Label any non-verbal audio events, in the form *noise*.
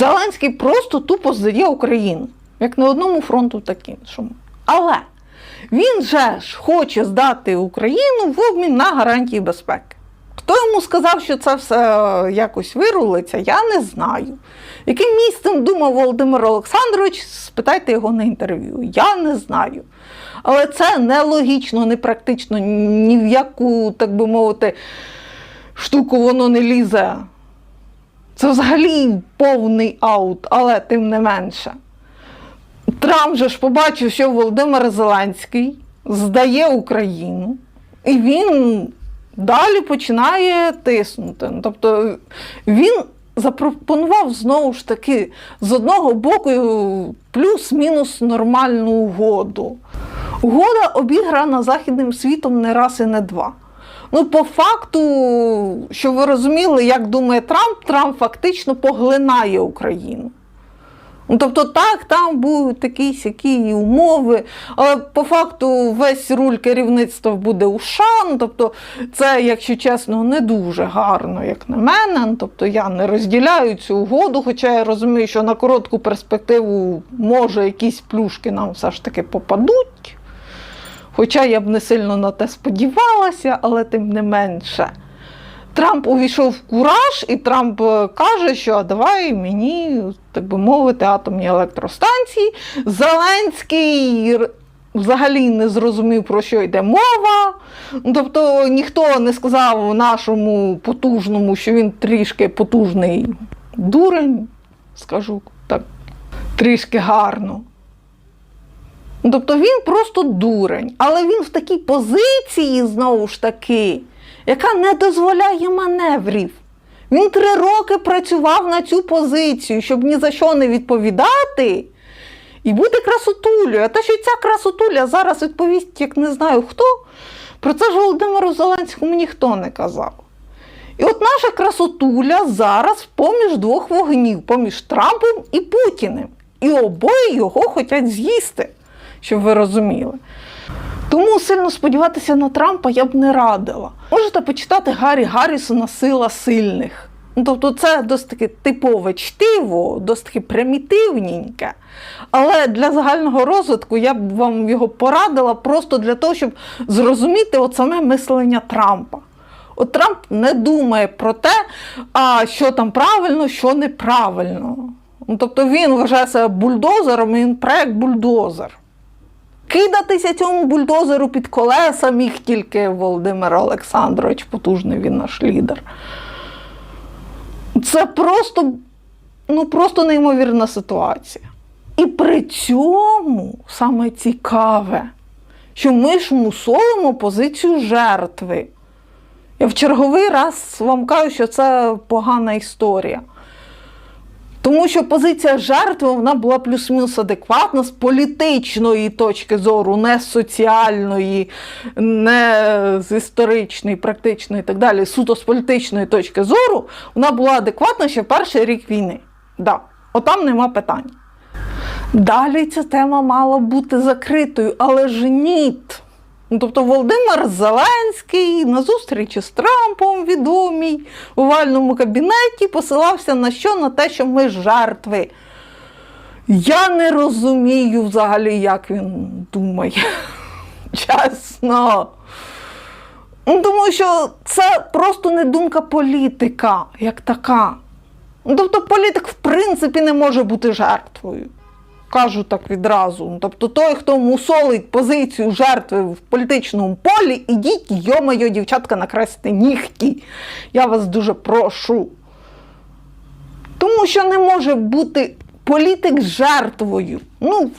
Зеленський просто тупо здає Україну, як на одному фронту, так іншому. Але він же ж хоче здати Україну в обмін на гарантії безпеки. Хто йому сказав, що це все е, якось вирулиться, я не знаю. Яким місцем думав Володимир Олександрович, спитайте його на інтерв'ю. Я не знаю. Але це нелогічно, непрактично, ні в яку, так би мовити, штуку воно не лізе. Це взагалі повний аут, але тим не менше. Трамп же ж побачив, що Володимир Зеленський здає Україну, і він далі починає тиснути. Ну, Тобто він запропонував знову ж таки з одного боку плюс-мінус нормальну угоду. Угода обіграна Західним світом не раз і не два. Ну, по факту, що ви розуміли, як думає Трамп, Трамп фактично поглинає Україну. Ну, тобто, так, там будуть такі сякі умови, але по факту весь руль керівництва буде у США. Ну, тобто, це, якщо чесно, не дуже гарно, як на мене. Ну, Тобто я не розділяю цю угоду, хоча я розумію, що на коротку перспективу може якісь плюшки нам все ж таки попадуть. Хоча я б не сильно на те сподівалася, але тим не менше. Трамп увійшов в кураж, і Трамп е, каже, що «А давай мені, так би мовити, атомні електростанції. Зеленський взагалі не зрозумів, про що йде мова. Тобто ніхто не сказав нашому потужному, що він трішки потужний дурень, скажу так, трішки гарно. Тобто він просто дурень, але він в такій позиції, знову ж таки, яка не дозволяє маневрів. Він три роки працював на цю позицію, щоб ні за що не відповідати і бути красотулею. А те, що ця красотуля зараз відповість, як не знаю хто, про це ж Володимиру Зеленському ніхто не казав. І от наша красотуля зараз поміж двох вогнів, поміж Трампом і Путіним. І обоє його хочуть з'їсти, щоб ви розуміли. Тому сильно сподіватися на Трампа я б не радила. Можете почитати Гаррі Гаррісона Сила сильних. Ну, Тобто це досить таки типове чтиво, досить таки примітивненьке. Але для загального розвитку я б вам його порадила просто для того, щоб зрозуміти саме мислення Трампа. От Трамп не думає про те, а що там правильно, що неправильно. Ну, тобто він вважає себе бульдозером, і він проект бульдозер. Кидатися цьому бульдозеру під колеса міг тільки Володимир Олександрович, потужний він наш лідер. Це просто, ну, просто неймовірна ситуація. І при цьому саме цікаве, що ми ж мусолимо позицію жертви. Я в черговий раз вам кажу, що це погана історія. Тому що позиція жертви вона була плюс-мінус адекватна з політичної точки зору, не соціальної, не з історичної, практичної і так далі. Суто з політичної точки зору, вона була адекватна ще в перший рік війни. Да, отам нема питань. Далі ця тема мала бути закритою, але ж ніт. Ну, Тобто Володимир Зеленський на зустрічі з Трампом відомій у овальному кабінеті посилався на що? На те, що ми жертви. Я не розумію взагалі, як він думає. *laughs* Чесно. Ну, Тому що це просто не думка політика, як така. Ну, Тобто політик, в принципі, не може бути жертвою. Кажу так відразу. Ну, Тобто той, хто мусолить позицію жертви в політичному полі, ідіть, йо-моє, дівчатка, накрести нігті. Я вас дуже прошу. Тому що не може бути політик жертвою. Ну,